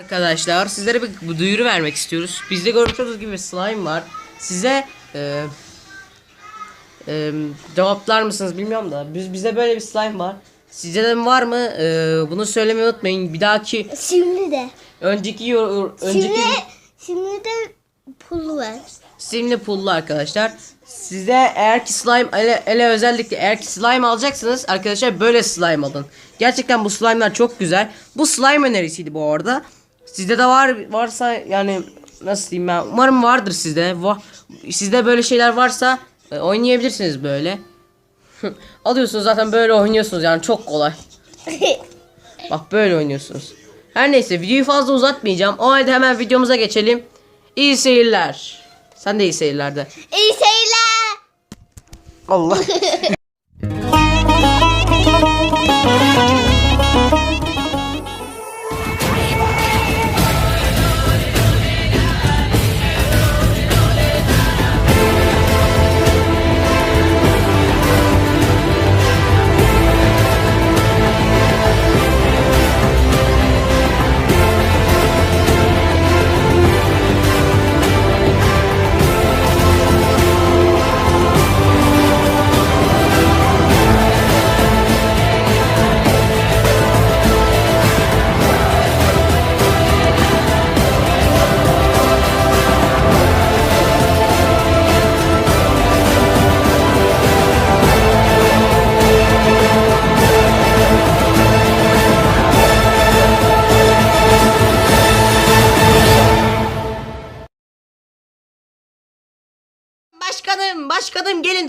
Arkadaşlar sizlere bir duyuru vermek istiyoruz. Bizde görmüş olduğunuz gibi slime var. Size e, e, cevaplar mısınız bilmiyorum da biz bize böyle bir slime var. Sizde de var mı? E, bunu söylemeyi unutmayın. Bir dahaki Şimdi de. önceki yor- önceki Şimdi, şimdi de pul var. simli pullu arkadaşlar. Size eğer ki slime ele, ele özellikle eğer ki slime alacaksınız arkadaşlar böyle slime alın. Gerçekten bu slime'lar çok güzel. Bu slime önerisiydi bu arada. Sizde de var varsa yani nasıl diyeyim ben umarım vardır sizde. Va sizde böyle şeyler varsa e, oynayabilirsiniz böyle. Alıyorsunuz zaten böyle oynuyorsunuz yani çok kolay. Bak böyle oynuyorsunuz. Her neyse videoyu fazla uzatmayacağım. O halde hemen videomuza geçelim. İyi seyirler. Sen de iyi seyirlerde. İyi seyirler. Allah.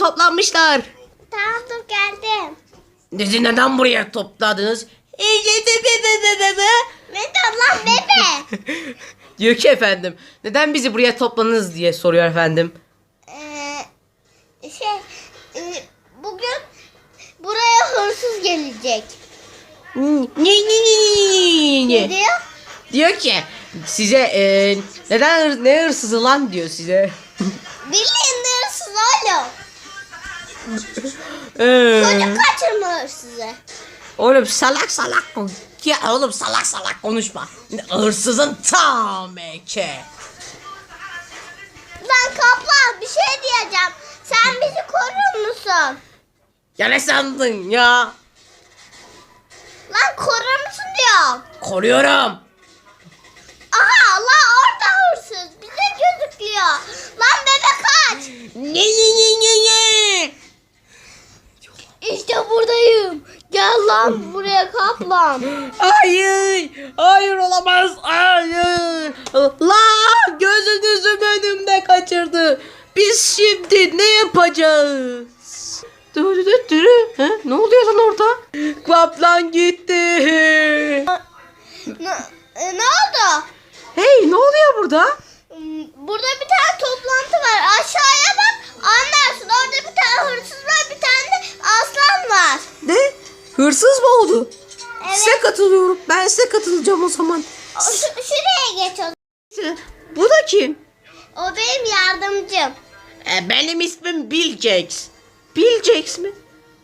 toplanmışlar. Tamam dur geldim. Bizi neden buraya topladınız? Lan bebe. Diyor ki efendim. Neden bizi buraya topladınız diye soruyor efendim. Ee, şey e, bugün buraya hırsız gelecek. Ne ne ne ne Ne ne diyor? Diyor ki size e, neden ne hırsızı lan diyor size. Ee, Çocuk kaçırma hırsızı. oğlum salak salak kon- ya oğlum salak salak konuşma. Hırsızın tam eke. Lan kaplan bir şey diyeceğim. Sen bizi korur musun? Ya ne sandın ya? Lan korur musun diyorum. Koruyorum. Aha lan orada hırsız. Bize gözüküyor. Lan bebe kaç. Ne ne ne ne ne? İşte buradayım. Gel lan buraya kaplan. Hayır, hayır olamaz, hayır. La gözünüzü önümde kaçırdı. Biz şimdi ne yapacağız? Dürü dürü dürü. Ha, ne oluyor lan orada? Kaplan gitti. ne, e, ne oldu? Hey ne oluyor burada? Hmm, Burada bir tane toplantı var. Aşağıya bak. Anlarsın. Orada bir tane hırsız var. Bir tane de aslan var. Ne? Hırsız mı oldu? Evet. Size katılıyorum. Ben size katılacağım o zaman. Şu- şuraya geç o. Bu da kim? O benim yardımcım. E, benim ismim Bill Jakes. Bill Jakes mi?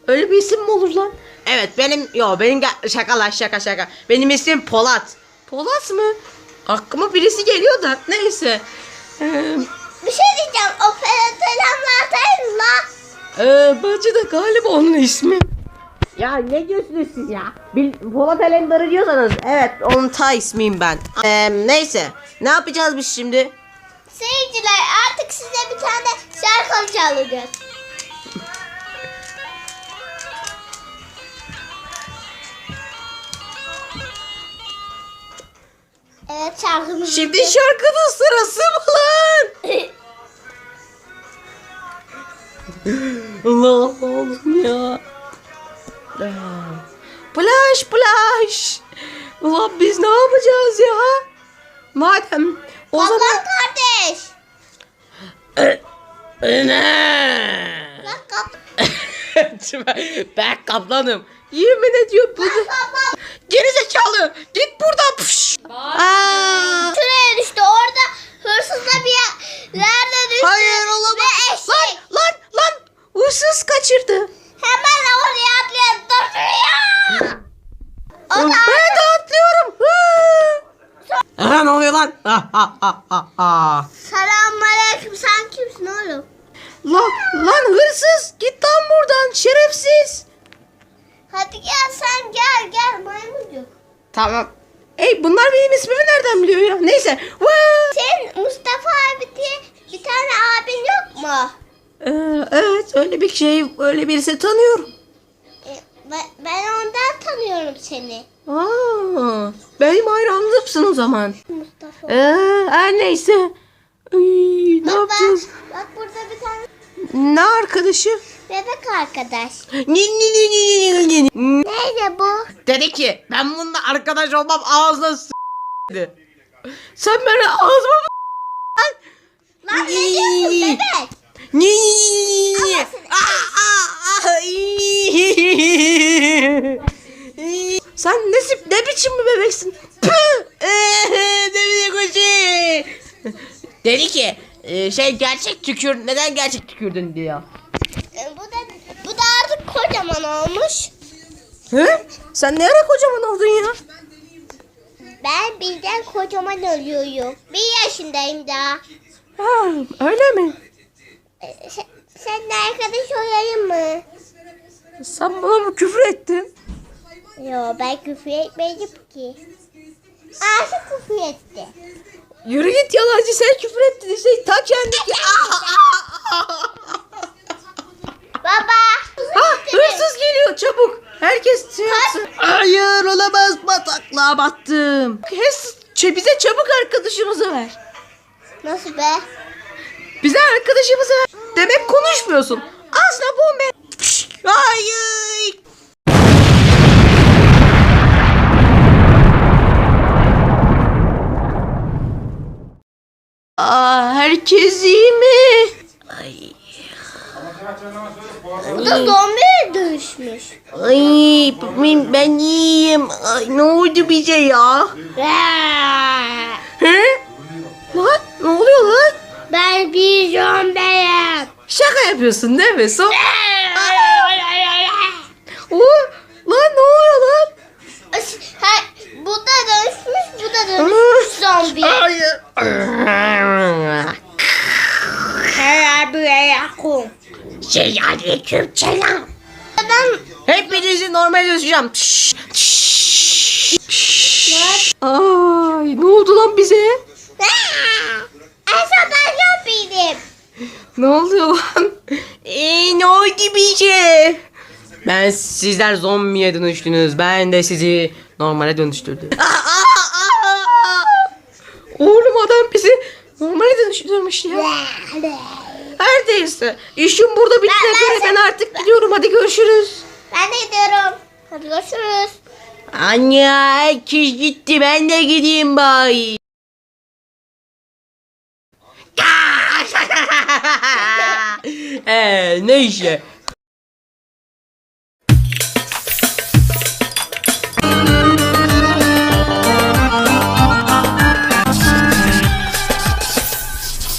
Öyle bir isim mi olur lan? Evet benim yo benim şaka lan şaka şaka. Benim ismim Polat. Polat mı? Aklıma birisi geliyor da neyse. Ee, Bir şey diyeceğim. O selamlardayım la. e, bence de galiba onun ismi. Ya ne diyorsunuz siz ya? Bil, Polat Alemdar'ı diyorsanız evet onun ta ismiyim ben. Ee, neyse ne yapacağız biz şimdi? Seyirciler artık size bir tane şarkı çalacağız. Evet şarkımız. Şimdi şarkının sırası mı lan? Allah oğlum ya. Plaş plaş. Ulan biz ne yapacağız ya? Madem o Kaplan zaman... kardeş. Ne? Lan kap. ben kaplanım. Yemin ediyor bu. Kaplan. Geri zekalı. Git buradan. Püş. Aa. Şuraya düştü. Orada hırsızla bir yer- yerde düştü. Hayır olamaz. Ve eşek. Lan lan lan. Hırsız kaçırdı. Hemen oraya atlayan duruyor. O da Ben de atlıyorum. Hı. Aha ne oluyor lan? Selamünaleyküm. Sen kimsin oğlum? Lan, lan hırsız git lan buradan şerefsiz. Hadi gel sen gel gel maymuncuk. Tamam. Ey bunlar benim ismimi nereden biliyor ya? Neyse. Vaa! Sen Mustafa abi diye bir tane abin yok mu? Ee, evet öyle bir şey öyle birisi tanıyorum. E, ben, ben ondan tanıyorum seni. Aa, benim hayranlığımsın o zaman. Mustafa. Ee, her neyse. Ay, ne Bak, yapacağız? bak, bak burada bir tane Ne arkadaşı? bebek arkadaş. Ni ni ni ni ni ni. Nerede bu? Dedi ki ben bununla arkadaş olmam ağzına s- dedi. Sen beni ağzıma mı Lan ne diyorsun bebek? Ni ni ni ni ni. Aa, aa, aa, ii. Sen ne, sip- ne biçim bir bebeksin? Püh! Ee, ne biçim kuşu? Dedi ki e, şey gerçek tükür neden gerçek tükürdün diyor. E, bu da bu da artık kocaman olmuş. He? Sen ne ara kocaman oldun ya? Ben birden kocaman oluyorum. Bir yaşındayım daha. Ha, öyle mi? E, sen, seninle arkadaş olayım mı? Sen bana mı küfür ettin? Yo ben küfür etmedim ki. Ağzı küfür etti. Yürü git yalancı sen küfür ettin işte ta kendi ki. Baba. Ha hırsız geliyor çabuk. Herkes şey yapsın. Hayır olamaz bataklığa battım. Hes, bize çabuk arkadaşımızı ver. Nasıl be? Bize arkadaşımızı ver. Demek konuşmuyorsun. Ağzına bombe. Hayır. Aa, herkes iyi mi? Ay. Bu da zombiye dönüşmüş. Ay ben, ben iyiyim. Ay, ne oldu bize ya? He? Lan ne oluyor lan? Ben bir zombiyim. Şaka yapıyorsun değil mi? So Oo, lan ne oluyor lan? Bu da dönüşmüş, bu da dönüşmüş zombi. Hayır. Selamünaleyküm selam. Ben Hepinizi normal dönüşeceğim. Ay ne oldu lan bize? Esa ben zombiydim. Ne oluyor lan? Ee, ne oldu bize? Ben sizler zombiye dönüştünüz. Ben de sizi normale dönüştürdüm. Oğlum adam bizi normale dönüştürmüş ya. Her neyse. İşim burada bitti. Ben- ben Ben, artık gidiyorum. Hadi görüşürüz. Ben de gidiyorum. Hadi görüşürüz. Anne herkes gitti. Ben de gideyim bari. Eee ne işe?